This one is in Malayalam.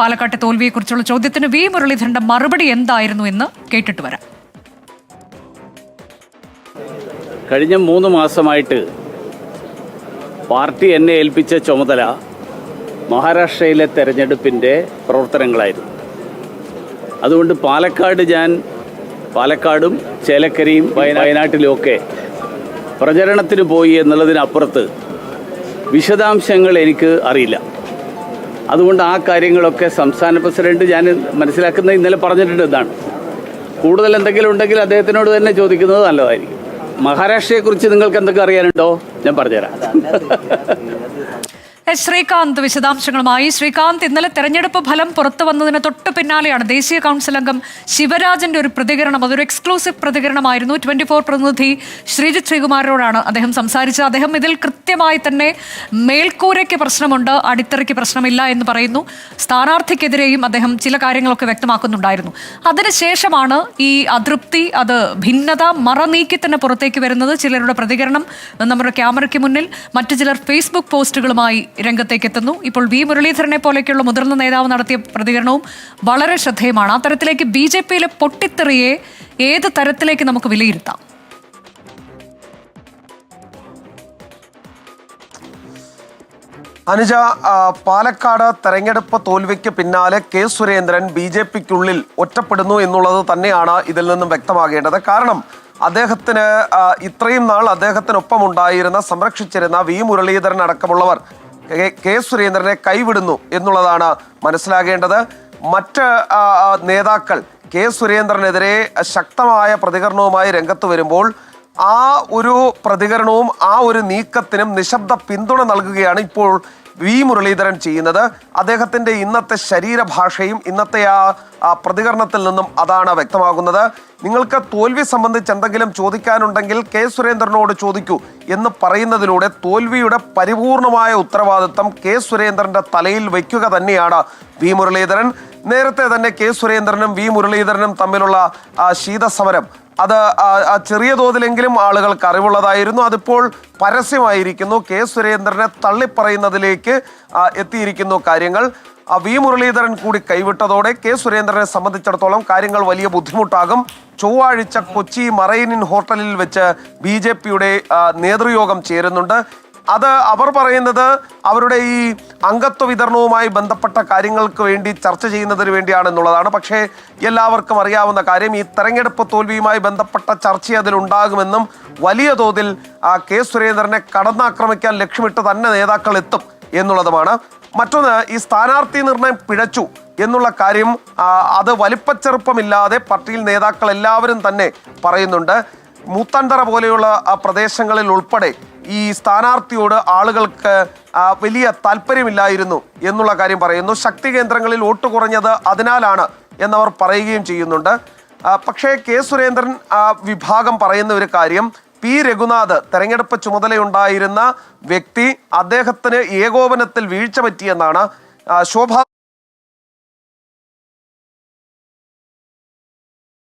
പാലക്കാട്ടെ തോൽവിയെക്കുറിച്ചുള്ള ചോദ്യത്തിന് വി. മുരളീധരന്റെ മറുപടി എന്തായിരുന്നു എന്ന് കേട്ടിട്ട് വരാം. കഴിഞ്ഞ മൂന്ന് മാസമായിട്ട് പാർട്ടി എന്നെ ഏൽപ്പിച്ച ചുമതല മഹാരാഷ്ട്രയിലെ തെരഞ്ഞെടുപ്പിന്റെ പ്രവർത്തനങ്ങളായിരുന്നു. അതുകൊണ്ട് പാലക്കാട് ഞാൻ പാലക്കാടും ചേലക്കരയും വയ- വയനാട്ടിലുമൊക്കെ പ്രചരണത്തിന് പോയി എന്നുള്ളതിനപ്പുറത്ത് വിശദാംശങ്ങൾ എനിക്ക് അറിയില്ല. അതുകൊണ്ട് ആ കാര്യങ്ങളൊക്കെ സംസ്ഥാന പ്രസിഡന്റ് ഞാൻ മനസ്സിലാക്കുന്ന ഇന്നലെ പറഞ്ഞിട്ടുണ്ട് ഇതാണ്. കൂടുതൽ എന്തെങ്കിലും ഉണ്ടെങ്കിൽ അദ്ദേഹത്തിനോട് തന്നെ ചോദിക്കുന്നത് നല്ലതായിരിക്കും. മഹാരാഷ്ട്രയെക്കുറിച്ച് നിങ്ങൾക്ക് എന്തൊക്കെ അറിയാനുണ്ടോ? ഞാൻ പറഞ്ഞുതരാം. ശ്രീകാന്ത് വിശദാംശങ്ങളുമായി. ശ്രീകാന്ത് ഇന്നലെ തെരഞ്ഞെടുപ്പ് ഫലം പുറത്തു വന്നതിന് തൊട്ട് പിന്നാലെയാണ് ദേശീയ കൗൺസിൽ അംഗം ശിവരാജന്റെ ഒരു പ്രതികരണം. അതൊരു എക്സ്ക്ലൂസീവ് പ്രതികരണമായിരുന്നു. ട്വന്റി ഫോർ പ്രതിനിധി ശ്രീജിത് ശ്രീകുമാരോടാണ് അദ്ദേഹം സംസാരിച്ചത്. അദ്ദേഹം ഇതിൽ കൃത്യമായി തന്നെ മേൽക്കൂരയ്ക്ക് പ്രശ്നമുണ്ട് അടിത്തറയ്ക്ക് പ്രശ്നമില്ല എന്ന് പറയുന്നു. സ്ഥാനാർത്ഥിക്കെതിരെയും അദ്ദേഹം ചില കാര്യങ്ങളൊക്കെ വ്യക്തമാക്കുന്നുണ്ടായിരുന്നു. അതിനുശേഷമാണ് ഈ അതൃപ്തി അത് ഭിന്നത മറ നീക്കി തന്നെ പുറത്തേക്ക് വരുന്നത്. ചിലരുടെ പ്രതികരണം നമ്മുടെ ക്യാമറയ്ക്ക് മുന്നിൽ. മറ്റു ചിലർ ഫേസ്ബുക്ക് പോസ്റ്റുകളുമായി രംഗത്തേക്ക് എത്തുന്നു ഇപ്പോൾ വി മുരളീധരനെ പോലെയൊക്കെയുള്ള മുതിർന്ന നേതാവ് നടത്തിയ പ്രതികരണവും വളരെ ശ്രദ്ധേയമാണ്. ആ തരത്തിലേക്ക് ബി ജെ പിയിലെ പൊട്ടിത്തെറിയെ ഏത് തരത്തിലേക്ക് നമുക്ക് വിലയിരുത്താം? അനുജ പാലക്കാട് തെരഞ്ഞെടുപ്പ് തോൽവിക്ക് പിന്നാലെ കെ സുരേന്ദ്രൻ ബി ജെ പിക്കുള്ളിൽ ഒറ്റപ്പെടുന്നു എന്നുള്ളത് തന്നെയാണ് ഇതിൽ നിന്നും വ്യക്തമാകേണ്ടത്. കാരണം അദ്ദേഹത്തിന് ഇത്രയും നാൾ അദ്ദേഹത്തിനൊപ്പം ഉണ്ടായിരുന്ന സംരക്ഷിച്ചിരുന്ന വി മുരളീധരൻ അടക്കമുള്ളവർ കെ- സുരേന്ദ്രനെ കൈവിടുന്നു എന്നുള്ളതാണ് മനസ്സിലാകേണ്ടത്. മറ്റ് നേതാക്കൾ കെ സുരേന്ദ്രനെതിരെ ശക്തമായ പ്രതികരണവുമായി രംഗത്ത് വരുമ്പോൾ ആ ഒരു പ്രതികരണവും ആ ഒരു നീക്കത്തിനും നിശബ്ദ പിന്തുണ നൽകുകയാണ് ഇപ്പോൾ വി മുരളീധരൻ ചെയ്യുന്നത്. അദ്ദേഹത്തിന്റെ ഇന്നത്തെ ശരീരഭാഷയും ഇന്നത്തെ ആ പ്രതികരണത്തിൽ നിന്നും അതാണ് വ്യക്തമാകുന്നത്. നിങ്ങൾക്ക് തോൽവി സംബന്ധിച്ച് എന്തെങ്കിലും ചോദിക്കാനുണ്ടെങ്കിൽ കെ സുരേന്ദ്രനോട് ചോദിക്കൂ എന്ന് പറയുന്നതിലൂടെ തോൽവിയുടെ പരിപൂർണമായ ഉത്തരവാദിത്തം കെ സുരേന്ദ്രന്റെ തലയിൽ വയ്ക്കുക തന്നെയാണ് വി മുരളീധരൻ. നേരത്തെ തന്നെ കെ സുരേന്ദ്രനും വി മുരളീധരനും തമ്മിലുള്ള ശീതസമരം അത് ചെറിയ തോതിലെങ്കിലും ആളുകൾക്ക് അറിവുള്ളതായിരുന്നു. അതിപ്പോൾ പരസ്യമായിരിക്കുന്നു. കെ സുരേന്ദ്രനെ തള്ളിപ്പറയുന്നതിലേക്ക് എത്തിയിരിക്കുന്നു കാര്യങ്ങൾ. വി മുരളീധരൻ കൂടി കൈവിട്ടതോടെ കെ സുരേന്ദ്രനെ സംബന്ധിച്ചിടത്തോളം കാര്യങ്ങൾ വലിയ ബുദ്ധിമുട്ടാകും. ചൊവ്വാഴ്ച കൊച്ചി മറൈനിൻ ഹോട്ടലിൽ വെച്ച് ബി ജെ പിയുടെ നേതൃയോഗം ചേരുന്നുണ്ട്. അത് അവർ പറയുന്നത് അവരുടെ ഈ അംഗത്വ വിതരണവുമായി ബന്ധപ്പെട്ട കാര്യങ്ങൾക്ക് വേണ്ടി ചർച്ച ചെയ്യുന്നതിന് വേണ്ടിയാണെന്നുള്ളതാണ് പക്ഷേ എല്ലാവർക്കും അറിയാവുന്ന കാര്യം ഈ തെരഞ്ഞെടുപ്പ് തോൽവിയുമായി ബന്ധപ്പെട്ട ചർച്ച അതിലുണ്ടാകുമെന്നും വലിയ തോതിൽ കെ സുരേന്ദ്രനെ കടന്നാക്രമിക്കാൻ ലക്ഷ്യമിട്ട് തന്നെ നേതാക്കൾ എത്തും എന്നുള്ളതുമാണ്. മറ്റൊന്ന് ഈ സ്ഥാനാർത്ഥി നിർണയം പിഴച്ചു എന്നുള്ള കാര്യം അത് വലിപ്പച്ചെറുപ്പമില്ലാതെ പാർട്ടിയിൽ നേതാക്കൾ എല്ലാവരും തന്നെ പറയുന്നുണ്ട്. മൂത്തണ്ടറ പോലെയുള്ള പ്രദേശങ്ങളിൽ ഉൾപ്പെടെ ഈ സ്ഥാനാർത്ഥിയോട് ആളുകൾക്ക് വലിയ താല്പര്യമില്ലായിരുന്നു എന്നുള്ള കാര്യം പറയുന്നു. ശക്തി കേന്ദ്രങ്ങളിൽ വോട്ട് കുറഞ്ഞത് അതിനാലാണ് എന്നവർ പറയുകയും ചെയ്യുന്നുണ്ട്. പക്ഷേ കെ സുരേന്ദ്രൻ വിഭാഗം പറയുന്ന ഒരു കാര്യം പി രഘുനാഥ് തെരഞ്ഞെടുപ്പ് ചുമതലയുണ്ടായിരുന്ന വ്യക്തി അദ്ദേഹത്തിന് ഏകോപനത്തിൽ വീഴ്ച പറ്റിയെന്നാണ് ശോഭ